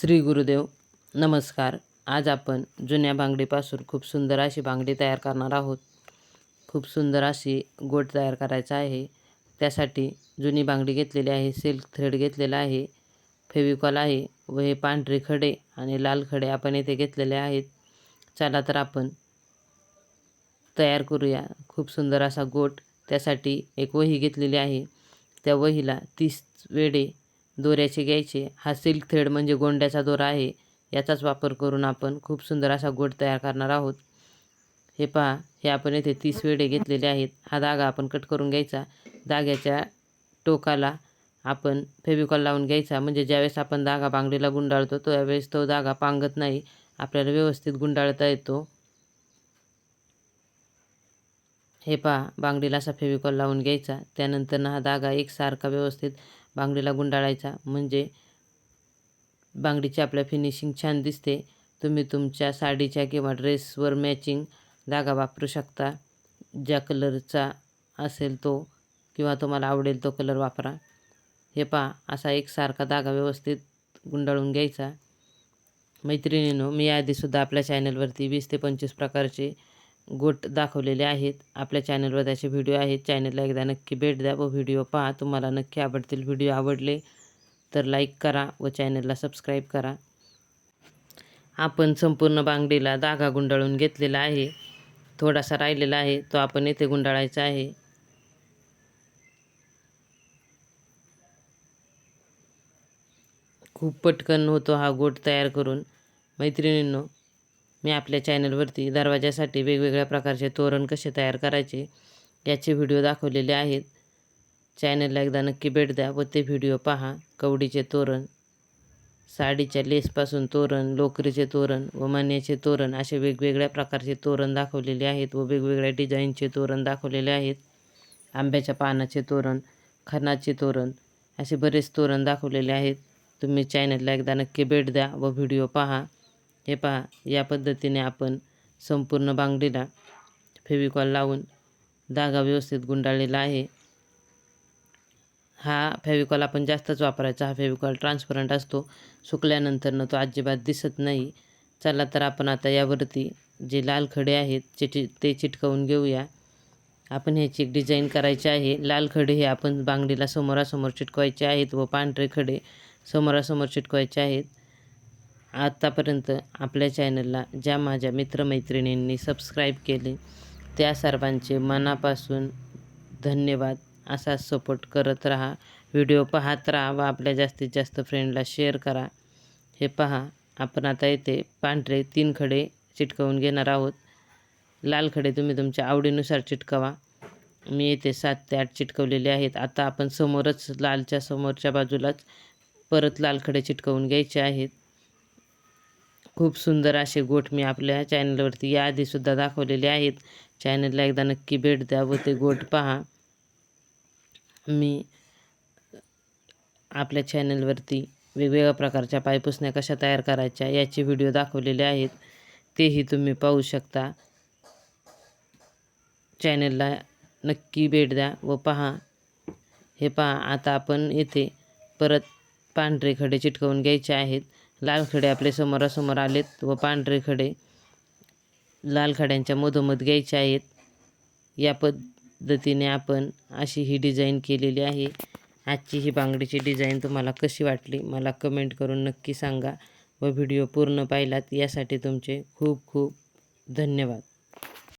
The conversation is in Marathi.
श्री गुरुदेव नमस्कार. आज आपण जुन्या बांगडीपासून खूप सुंदर अशी बांगडी तयार करणार आहोत. खूप सुंदर अशी गोट तयार करायचा आहे. त्यासाठी जुनी बांगडी घेतलेली आहे सिल्क थ्रेड घेतलेला आहे फेविकॉल आहे व हे पांढरे खडे आणि लाल खडे आपण येथे घेतलेले आहेत. चला तर आपण तयार करूया. खूप सुंदर असा गोट. त्यासाठी एक वही घेतलेली आहे. त्या वहीला तीस वेडे दोऱ्याचे घ्यायचे. हा सिल्क थ्रेड म्हणजे गोंड्याचा दोरा आहे. याचाच वापर करून आपण खूप सुंदर असा गोट तयार करणार आहोत. हे पहा हे आपण येथे तीस वेडे घेतलेले आहेत. हा धागा आपण कट करून घ्यायचा. धाग्याच्या टोकाला आपण फेविकॉल लावून घ्यायचा. म्हणजे ज्यावेळेस आपण धागा बांगडीला गुंडाळतो त्यावेळेस तो धागा पांगत नाही. आपल्याला व्यवस्थित गुंडाळता येतो. हे पहा बांगडीला असा फेविकॉल लावून घ्यायचा. त्यानंतर हा धागा एकसारखा व्यवस्थित बांगडीला गुंडाळायचा. म्हणजे बांगडीची आपल्या फिनिशिंग छान दिसते. तुम्ही तुमच्या साडीच्या किंवा ड्रेसवर मॅचिंग धागा वापरू शकता. ज्या कलरचा असेल तो किंवा तुम्हाला आवडेल तो कलर वापरा. हे पहा असा एकसारखा धागा व्यवस्थित गुंडाळून घ्यायचा. मैत्रिणीनो मी आधीसुद्धा आपल्या चॅनलवरती वीस ते पंचवीस प्रकारचे गोट दाखवलेले आहेत. आपल्या चॅनलवर त्याचे व्हिडिओ आहेत. चॅनलला एकदा नक्की भेट द्या व व्हिडिओ पहा. तुम्हाला नक्की आवडतील व्हिडिओ आवडले तर लाईक करा व चॅनलला सबस्क्राईब करा. आपण संपूर्ण बांगडीला धागा गुंडाळून घेतलेला आहे. थोडासा राहिलेला आहे. तो आपण येथे गुंडाळायचा आहे. खूप पटकन होतो हा गोट तयार करून. मैत्रिणींनो मी आपल्या चॅनलवरती दरवाजासाठी वेगवेगळ्या प्रकारचे तोरण कसे तयार करायचे याचे व्हिडिओ दाखवलेले आहेत. चॅनलला एकदा नक्की भेट द्या व ते व्हिडिओ पहा. कवडीचे तोरण साडीच्या लेसपासून तोरण लोकरीचे तोरण व मण्याचे तोरण असे वेगवेगळ्या प्रकारचे तोरण दाखवलेले आहेत व वेगवेगळ्या डिझाईनचे तोरण दाखवलेले आहेत. आंब्याच्या पानाचे तोरण खणाचे तोरण असे बरेच तोरण दाखवलेले आहेत. तुम्ही चॅनलला एकदा नक्की भेट द्या व व्हिडिओ पहा. हे पहा या पद्धतीने आपण संपूर्ण बांगडीला फेविकॉल लावून धागा व्यवस्थित गुंडाळलेला आहे. हा फेविकॉल आपण जास्तच वापरायचा हा फेविकॉल ट्रान्सपरंट असतो. सुकल्यानंतरनं तो अजिबात दिसत नाही. चला तर आपण आता यावरती जे लाल खडे आहेत चिटी ते चिटकवून घेऊया. आपण ह्याची एक डिझाईन करायची आहे. लाल खडे हे आपण बांगडीला समोरासमोर चिटकवायचे आहेत व पांढरे खडे समोरासमोर चिटकवायचे आहेत. आत्तापर्यंत आपल्या चॅनलला ज्या माझ्या मित्रमैत्रिणींनी सबस्क्राईब केले त्या सर्वांचे मनापासून धन्यवाद. असा सपोर्ट करत राहा. व्हिडिओ पाहत राहा व आपल्या जास्तीत जास्त फ्रेंडला शेअर करा. हे पहा आपण आता येथे पांढरे तीन खडे चिटकवून घेणार आहोत. लाल खडे तुम्ही तुमच्या आवडीनुसार चिटकवा. मी येथे सात ते आठ चिटकवलेले आहेत. आता आपण समोरच लालच्या समोरच्या बाजूलाच परत लाल खडे चिटकवून घ्यायचे आहेत. खूप सुंदर असे गोट मी आपल्या चॅनलवरती याआधीसुद्धा दाखवलेले आहेत. चॅनलला एकदा नक्की भेट द्या व ते गोट पहा. मी आपल्या चॅनलवरती वेगवेगळ्या प्रकारच्या पायपुसण्या कशा तयार करायच्या याचे व्हिडिओ दाखवलेले आहेत. तेही तुम्ही पाहू शकता. चॅनलला नक्की भेट द्या व पहा. हे पहा आता आपण येथे परत पांढरे खडे चिटकवून घ्यायचे आहेत. लाल खडे आपले समोरासमोर आलेत व पांढरे खडे लाल खड्यांच्या मधोमध घ्यायचे आहेत. या पद्धतीने आपण अशी ही डिझाईन केलेली आहे. आजची ही बांगडीची डिझाईन तुम्हाला कशी वाटली मला कमेंट करून नक्की सांगा व व्हिडिओ पूर्ण पाहिलात यासाठी तुमचे खूप खूप धन्यवाद.